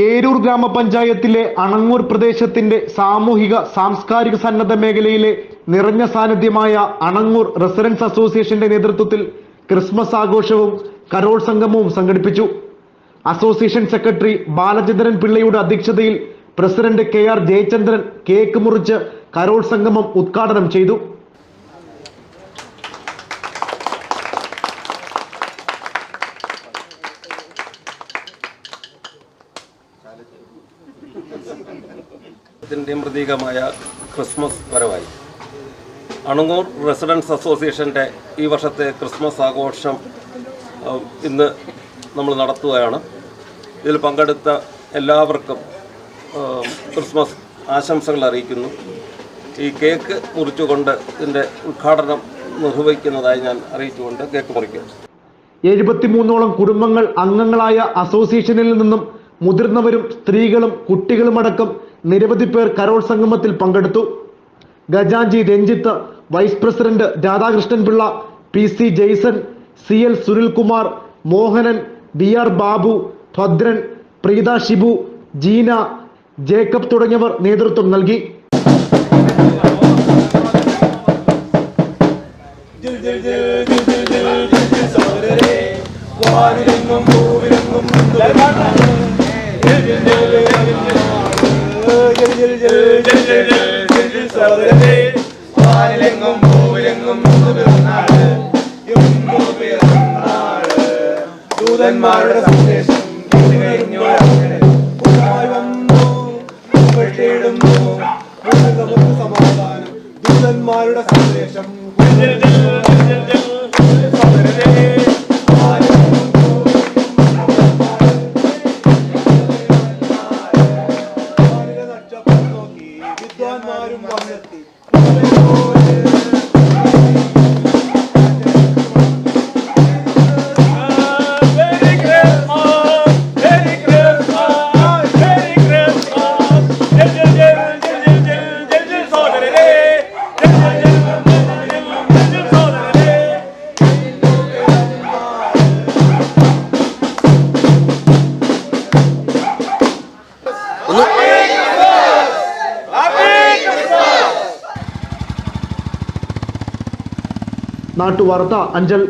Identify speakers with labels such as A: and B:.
A: ഏരൂർ ഗ്രാമപഞ്ചായത്തിലെ അണങ്ങൂർ പ്രദേശത്തിന്റെ സാമൂഹിക സാംസ്കാരിക സന്നദ്ധ മേഖലയിലെ നിറഞ്ഞ സാന്നിധ്യമായ അണങ്ങൂർ റെസിഡൻസ് അസോസിയേഷന്റെ നേതൃത്വത്തിൽ ക്രിസ്മസ് ആഘോഷവും കരോൾ സംഗമവും സംഘടിപ്പിച്ചു. അസോസിയേഷൻ സെക്രട്ടറി ബാലചന്ദ്രൻ പിള്ളയുടെ അധ്യക്ഷതയിൽ president K R Jayachandran cake മുറിച്ച് കരോൾ സംഗമം ഉദ്ഘാടനം ചെയ്തു.
B: ത്തിന്റെയും പ്രതീകമായ ക്രിസ്മസ് വരവായി. അണുങ്ങൂർ റെസിഡൻസ് അസോസിയേഷന്റെ ഈ വർഷത്തെ ക്രിസ്മസ് ആഘോഷം ഇന്ന് നമ്മൾ നടത്തുകയാണ്. ഇതിൽ പങ്കെടുത്ത എല്ലാവർക്കും ക്രിസ്മസ് ആശംസകൾ അറിയിക്കുന്നു. ഈ കേക്ക് മുറിച്ചുകൊണ്ട് ഇതിന്റെ ഉദ്ഘാടനം നിർവഹിക്കുന്നതായി ഞാൻ അറിയിച്ചുകൊണ്ട് കേക്ക് മുറിക്കും.
A: എഴുപത്തിമൂന്നോളം കുടുംബങ്ങൾ അംഗങ്ങളായ അസോസിയേഷനിൽ നിന്നും മുതിർന്നവരും സ്ത്രീകളും കുട്ടികളുമടക്കം നിരവധി പേർ കരോൾ സംഗമത്തിൽ പങ്കെടുത്തു ഗജാഞ്ചി Ranjith vice president Radhakrishnan Pillai P C Jaison C L Sunilkumar Mohanan B R Babu Bhadran Preetha Shibu Jeena Jacob തുടങ്ങിയവർ നേതൃത്വം നൽകി
C: ദൂതന്മാരുടെ സന്ദേശം സമാധാനം ദൂതന്മാരുടെ സന്ദേശം
D: Kentucky.
A: നാട്ടുവാർത്ത അഞ്ചൽ